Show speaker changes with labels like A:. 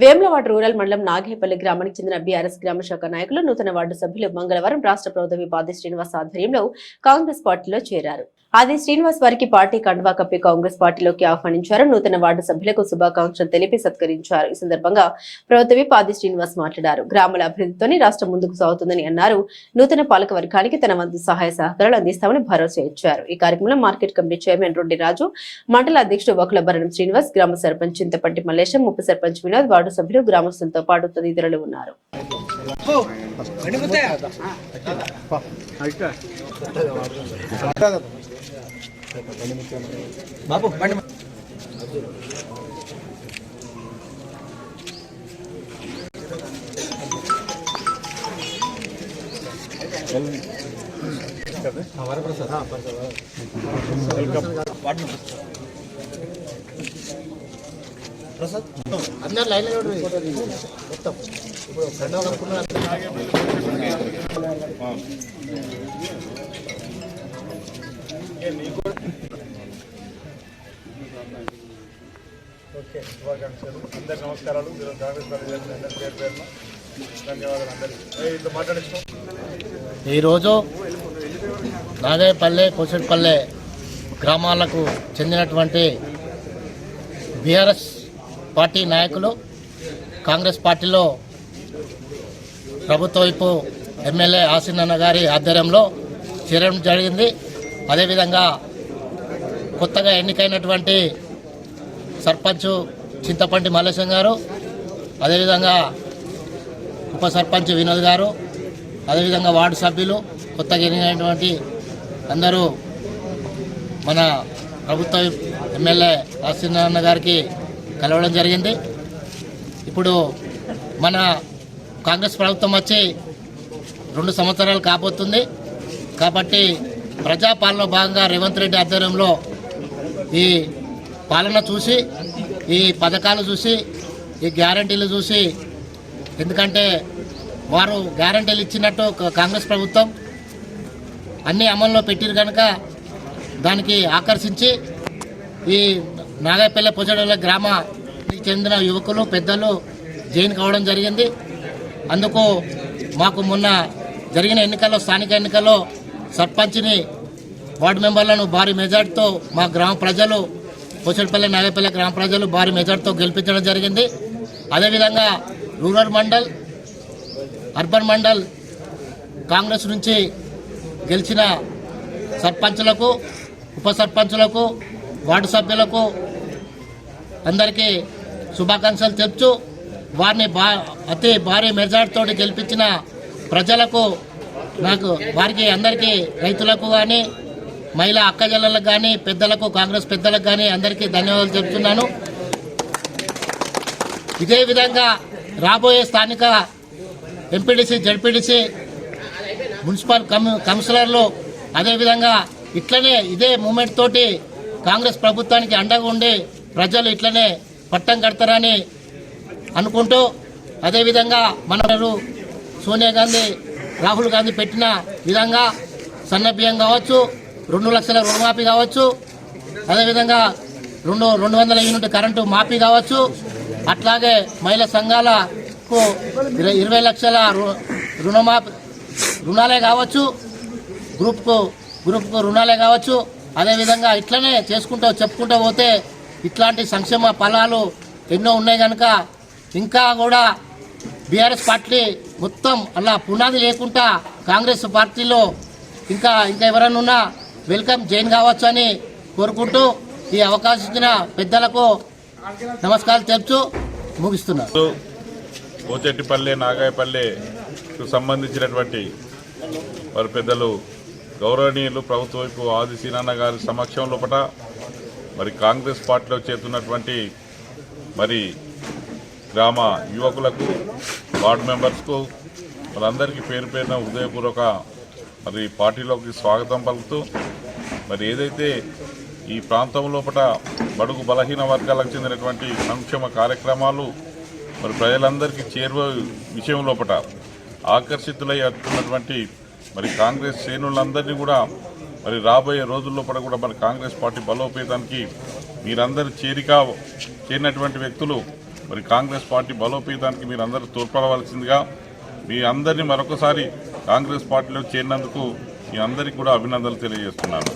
A: Vemulawada rural మండలం నాగేపల్లి గ్రామానికి చెందిన బీఆర్ఎస్ గ్రామ శాఖ నాయకులు నూతన వార్డు సభ్యులు మంగళవారం రాష్ట్ర ప్రభుత్వ ఉపాధి శ్రీనివాస్ ఆధ్వర్యంలో కాంగ్రెస్ పార్టీలో చేరారు. ఆది శ్రీనివాస్ వారికి పార్టీ కండువా కప్పి కాంగ్రెస్ పార్టీలోకి ఆహ్వానించారు. నూతన వార్డు సభ్యులకు శుభాకాంక్షలు తెలిపి సత్కరించారు. ఈ సందర్భంగా ప్రభుత్వ పాది శ్రీనివాస్ మాట్లాడారు. గ్రామాల అభివృద్ధితోనే రాష్ట్రం ముందుకు సాగుతుందని అన్నారు. నూతన పాలక వర్గానికి తన వంతు సహాయ సహకారాలు అందిస్తామని భరోసా ఇచ్చారు. ఈ కార్యక్రమంలో market committee chairman Roddi Raju మండల అధ్యక్షుడు వకుల భరణం శ్రీనివాస్ గ్రామ సర్పంచ్ చింతపంటి మల్లేశం ఉప సర్పంచ్ వినోద్ వార్డు సభ్యులు గ్రామస్తులతో పాటు తదితరులు ఉన్నారు.
B: అందరు లైన్ మొత్తం. ఇప్పుడు
C: ఓకే శుభాకాంక్షలు. అందరికి నమస్కారాలు. మీరు కాంగ్రెస్ పార్టీ అందరి పేరు పేరున ధన్యవాదాలు అందరికీ.
B: ఈరోజు నాగేపల్లె కోసటిపల్లె గ్రామాలకు చెందినటువంటి బీఆర్ఎస్ పార్టీ నాయకులు కాంగ్రెస్ పార్టీలో ప్రభుత్వ వైపు ఎమ్మెల్యే ఆసినన్న గారి ఆధ్వర్యంలో చేరడం జరిగింది. అదేవిధంగా కొత్తగా ఎన్నికైనటువంటి సర్పంచ్ చింతపంటి మల్లేశం గారు అదేవిధంగా ఉప సర్పంచ్ వినోద్ గారు అదేవిధంగా వార్డు సభ్యులు కొత్తగా ఎన్నికైనటువంటి అందరూ మన ప్రభుత్వ ఎమ్మెల్యే ఆశీనారాయణ గారికి కలవడం జరిగింది. ఇప్పుడు మన కాంగ్రెస్ ప్రభుత్వం వచ్చి రెండు సంవత్సరాలు కాబోతుంది. కాబట్టి ప్రజాపాలన భాగంగా రేవంత్ రెడ్డి ఆధ్వర్యంలో ఈ పాలన చూసి ఈ పథకాలు చూసి ఈ గ్యారంటీలు చూసి ఎందుకంటే వారు గ్యారంటీలు ఇచ్చినట్టు కాంగ్రెస్ ప్రభుత్వం అన్ని అమల్లో పెట్టిరు కనుక దానికి ఆకర్షించి ఈ నాగాపల్లె పొజడల గ్రామానికి చెందిన యువకులు పెద్దలు జైన్ కావడం జరిగింది. అందుకు మాకు మొన్న జరిగిన ఎన్నికల్లో స్థానిక ఎన్నికల్లో సర్పంచ్ని వార్డు మెంబర్లను భారీ మెజార్టీతో మా గ్రామ ప్రజలు పోచడిపల్లి నాగపల్లి గ్రామ ప్రజలు భారీ మెజార్టీతో గెలిపించడం జరిగింది. అదేవిధంగా రూరల్ మండల్ అర్బన్ మండల్ కాంగ్రెస్ నుంచి గెలిచిన సర్పంచులకు ఉప సర్పంచులకు వార్డు సభ్యులకు అందరికీ శుభాకాంక్షలు తెలుపుతూ వారిని బా అతి భారీ మెజార్టీతో గెలిపించిన ప్రజలకు నాకు వారికి అందరికీ రైతులకు కానీ మహిళా అక్కజల్లలకు కానీ పెద్దలకు కాంగ్రెస్ పెద్దలకు కానీ అందరికీ ధన్యవాదాలు చెప్తున్నాను. ఇదే విధంగా రాబోయే స్థానిక ఎంపీడీసీ జడ్పీడీసీ మున్సిపల్ కౌన్సిలర్లు అదేవిధంగా ఇట్లనే ఇదే మూమెంట్ తోటి కాంగ్రెస్ ప్రభుత్వానికి అండగా ఉండి ప్రజలు ఇట్లనే పట్టం కడతారని అనుకుంటూ అదేవిధంగా మన సోనియా గాంధీ రాహుల్ గాంధీ పెట్టిన విధంగా సన్నబియ్యం కావచ్చు రెండు లక్షల రుణమాఫీ కావచ్చు అదేవిధంగా రెండు రెండు వందల యూనిట్ కరెంటు మాఫీ కావచ్చు అట్లాగే మహిళా సంఘాలకు ఇరవై లక్షల రు- రుణమాఫీ రుణాలే కావచ్చు గ్రూప్కు గ్రూప్కు రుణాలే కావచ్చు అదేవిధంగా ఇట్లనే చేసుకుంటూ చెప్పుకుంటూ పోతే ఇట్లాంటి సంక్షేమ ఫలాలు ఎన్నో ఉన్నాయి కనుక ఇంకా కూడా బీఆర్ఎస్ పార్టీ మొత్తం అలా పునాది లేకుండా కాంగ్రెస్ పార్టీలో ఇంకా ఇంకా ఎవరైనా ఉన్నా వెల్కమ్ జైన్ కావచ్చు అని కోరుకుంటూ ఈ అవకాశం ఇచ్చిన పెద్దలకు నమస్కారాలు తెలుపుతూ ముగిస్తున్నారు.
D: పోచెట్టిపల్లి నాగాయపల్లెకు సంబంధించినటువంటి వారి పెద్దలు గౌరవనీయులు ప్రభుత్వ వైపు ఆది సీనన్న గారి సమక్షం లోపల మరి కాంగ్రెస్ పార్టీలో చేరుతున్నటువంటి మరి గ్రామ యువకులకు వార్డు మెంబర్స్కు వాళ్ళందరికీ పేరు పేరున హృదయపూర్వక మరి పార్టీలోకి స్వాగతం పలుకుతూ మరి ఏదైతే ఈ ప్రాంతం లోపల బడుగు బలహీన వర్గాలకు చెందినటువంటి సంక్షేమ కార్యక్రమాలు మరి ప్రజలందరికీ చేరువ విషయం లోపల ఆకర్షితులై వస్తున్నటువంటి మరి కాంగ్రెస్ శ్రేణులందరినీ కూడా మరి రాబోయే రోజుల్లో కూడా మరి కాంగ్రెస్ పార్టీ బలోపేతానికి మీరందరి చేరిక చేరినటువంటి వ్యక్తులు మరి కాంగ్రెస్ పార్టీ బలోపేతానికి మీరందరూ తోడ్పడవలసిందిగా మీ అందరినీ మరొకసారి కాంగ్రెస్ పార్టీలో చేరినందుకు మీ అందరికీ కూడా అభినందనలు తెలియజేస్తున్నాను.